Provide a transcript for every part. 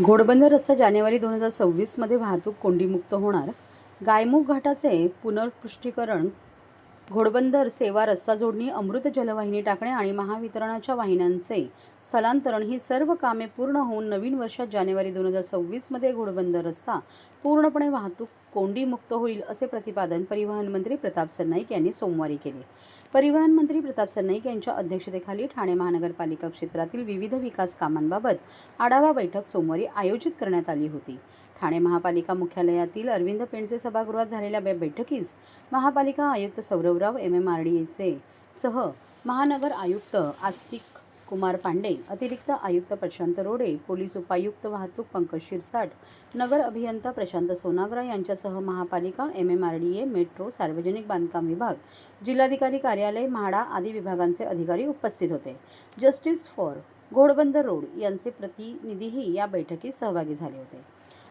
घोडबंदर रस्ता जानेवारी दोन हजार सव्वीसमध्ये वाहतूक कोंडीमुक्त होणार. गायमुख घाटाचे पुनर्पुष्टीकरण घोडबंदर सेवा रस्ता जोडणी अमृत जलवाहिनी टाकणे आणि महावितरणाच्या वाहिन्यांचे स्थलांतरण ही सर्व कामे पूर्ण होऊन नवीन वर्षात जानेवारी दोन हजार सव्वीसमध्ये घोडबंदर रस्ता पूर्णपणे वाहतूक कोंडीमुक्त होईल असे प्रतिपादन परिवहन मंत्री प्रताप सरनाईक यांनी सोमवारी केले. परिवहन मंत्री प्रताप सरनाईक यांच्या अध्यक्षतेखाली ठाणे महानगरपालिका क्षेत्रातील विविध विकास कामांबाबत आढावा बैठक सोमवारी आयोजित करण्यात आली होती. ठाणे महापालिका मुख्यालयातील अरविंद पेंडसे सभागृहात झालेल्या बैठकीस महापालिका आयुक्त Sauravrao M M R D एचे सह महानगर आयुक्त आस्तिक कुमार पांडे अतिरिक्त आयुक्त प्रशांत रोडे पोलीस उपायुक्त वाहतूक पंकज शिरसाट नगर अभियंता प्रशांत सोनाग्रा यांच्यासह महापालिका M M R D A metro सार्वजनिक बांधकाम विभाग जिल्हाधिकारी कार्यालय म्हाडा आदी विभागांचे अधिकारी उपस्थित होते. जस्टिस फॉर घोडबंदर रोड यांचे प्रतिनिधीही या बैठकीत सहभागी झाले होते.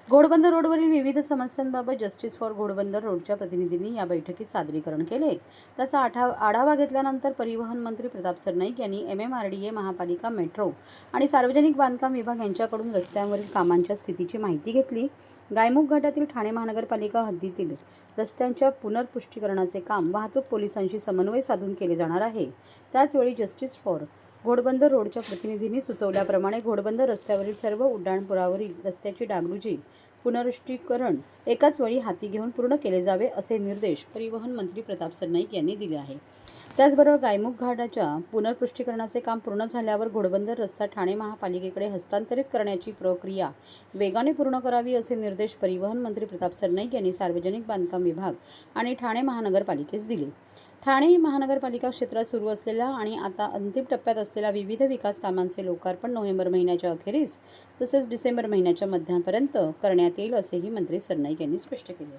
घोडबंदर रोडवरील विविध समस्यांबाबत जस्टिस फॉर घोडबंदर रोडच्या प्रतिनिधींनी या बैठकीत सादरीकरण केले. त्याचा आठा आढावा घेतल्यानंतर परिवहन मंत्री प्रताप सरनाईक यांनी M M R D A महापालिका मेट्रो आणि सार्वजनिक बांधकाम विभाग यांच्याकडून रस्त्यांवरील कामांच्या स्थितीची माहिती घेतली. गायमुख घाटातील ठाणे महानगरपालिका हद्दीतील रस्त्यांच्या पुनर्पुष्टीकरणाचे काम वाहतूक पोलिसांशी समन्वय साधून केले जाणार आहे. त्याचवेळी जस्टिस फॉर घोडबंदर रोडच्या प्रतिनिधींनी सुचवल्याप्रमाणे घोडबंदर रस्त्यावरील सर्व उड्डाणपुरावरील रस्त्याची डागडुजी पुनरुष्टीकरण एकाच वेळी हाती घेऊन पूर्ण केले जावे असे निर्देश परिवहन मंत्री प्रताप सरनाईक यांनी दिले आहे. त्याचबरोबर गायमुख घाटाच्या पुनर्पुष्टीकरणाचे काम पूर्ण झाल्यावर घोडबंदर रस्ता ठाणे महापालिकेकडे हस्तांतरित करण्याची प्रक्रिया वेगाने पूर्ण करावी असे निर्देश परिवहन मंत्री प्रताप सरनाईक यांनी सार्वजनिक बांधकाम विभाग आणि ठाणे महानगरपालिकेस दिले. ठाणे महानगरपालिका क्षेत्रात सुरू असलेल्या आणि आता अंतिम टप्प्यात असलेल्या विविध विकास कामांचे लोकार्पण नोव्हेंबर महिन्याच्या अखेरीस तसेच डिसेंबर महिन्याच्या मध्यापर्यंत करण्यात येईल असेही मंत्री सरनाईक यांनी स्पष्ट केले.